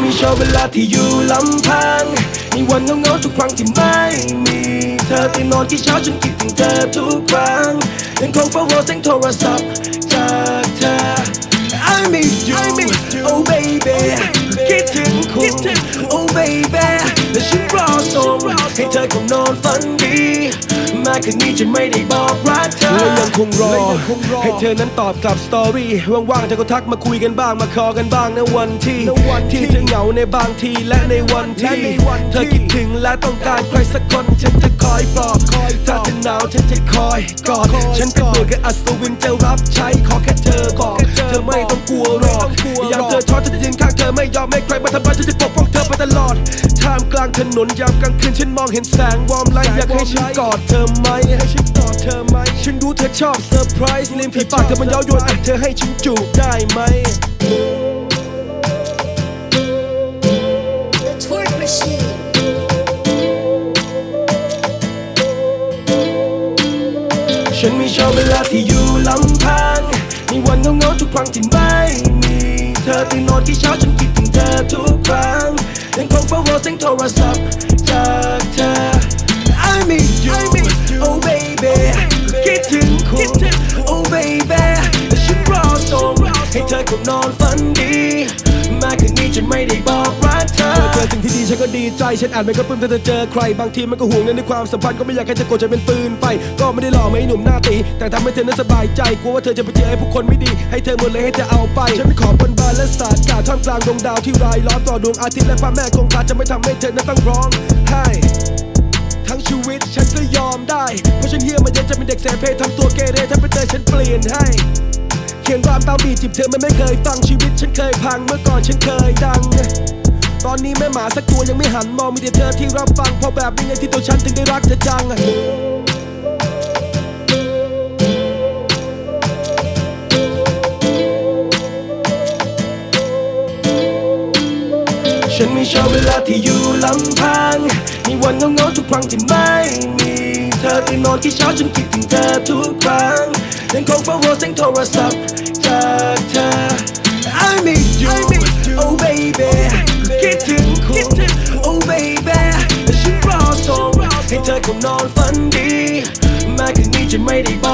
ไม่ชอบเวลาที่อยู่ลำพังในวันเหงาๆทุกครั้งที่ไม่มี เธอตื่นนอนที่เช้าฉันคิดถึงเธอทุกครั้งยังคงเฝ้ารอเสียงโทรศัพท์จากเธอ I miss you oh baby คิดถึงคุณ oh baby และฉันรอส่งให้เธอคงนอนฝันดี แม้คืนนี้จะไม่ได้บอกรักเธอและยังคงรอ ให้เธอนั้นตอบกลับสตอรี่ว่างๆเธอก็ทักมาคุยกันบ้างมาคอกันบ้างในวันที่ที่เธอเหงาในบางทีและในวันที่ เธอคิดถึงและต้องการใครสักคนฉันจะค อยปลอบถ้าเธอหนาวฉันจะคอยกอดฉันก็เบื่อกับอัศวินจะรับใช้ขอแค่เธอบอกเธอไม่ต้องกลัวหรอกอย่างเธอช็อตฉันจะยืนข้างเธอไม่ยอมให้ใครมาทำร้ายฉันจะปกป้องเธอไปตลอดท่ามกลางถนนยามกลางคืนฉันมองเห็นแสงวอร์มไลท์อยากให้ฉันกอดเธอไหมให้ฉันกอดเธอไหมฉันรู้เธอชอบเซอร์ไพรส์เลียมผีปากเธอมันเย้ายวนอะเธอให้ฉันจูบได้ไหม อบเวลาที่อยู่ลำพังในวันเหงาๆทุกครั้งที่ไม่มี เธอตื่นนอนที่เช้าฉันคิดถึงเธอทุกครั้งยังคงเฝ้ารอเสียงโทรศัพท์จากเธอ I miss you oh baby คิดถึงคุณ oh baby และฉันรอส่งให้เธอคงนอนฝันดีแม้ คืนนี้ฉันไม่ได้บอกรักเธอเจอสิ่งที่ดีฉันก็ดีใจฉันอ่านมันก็ปลื้มถ้าเธอเจอใคร บางทีมันก็ห่วงในความสัมพันธ์ก็ไม่อยากให้เธอโกรธจะเป็นปืนไปก็ไม่ได้หล่อไม่หนุ่มหน้าตี แต่ทำให้เธอนั้นสบายใจกลัวว่าเธอจะไปเจอไอ้พวกคนไม่ดี ให้เธอหมดเลยให้เธอเอาไป ฉันขอบนบานและสาดกาท่ามกลางดวงดาวที่รายล้อมต่อดวงอาทิตย์และพระแม่คงคาจะไม่ทำให้เธอนั้นต้องร้องไห้ทั้งชีวิตฉันก็ยอมได้ เพราะฉันเฮียมาเยอะจะเป็นเด็กแสบเพทำตัวเกเรถ้าไปเจอฉันเปลี่ยนให้ เขียนรามตามบีจีบเธอมันไม่เคยฟังชีวิตฉันเคยพังเมื่อก่อนฉันเคยดัง ตอนนี้แม่หมาสักตัวยังไม่หันมองมีแต่เธอที่รับฟังเพราะแบบนี้ไงที่ตัวฉันถึงได้รักเธอจังฉันไม่ชอบเวลาที่อยู่ลำพัง ในวันเงาๆทุกครั้งที่ไม่มี เธอตื่นนอนที่เช้าฉันคิดถึงเธอทุกครั้งยังคงเฝ้ารอเสียงโทรศัพท์ จากเธอ I miss you oh baby คิดถึงคุณ oh baby และฉันรอส่งให้เธอคงนอนฝันดีแม้คืนนี้จะไม่ได้บอกรัก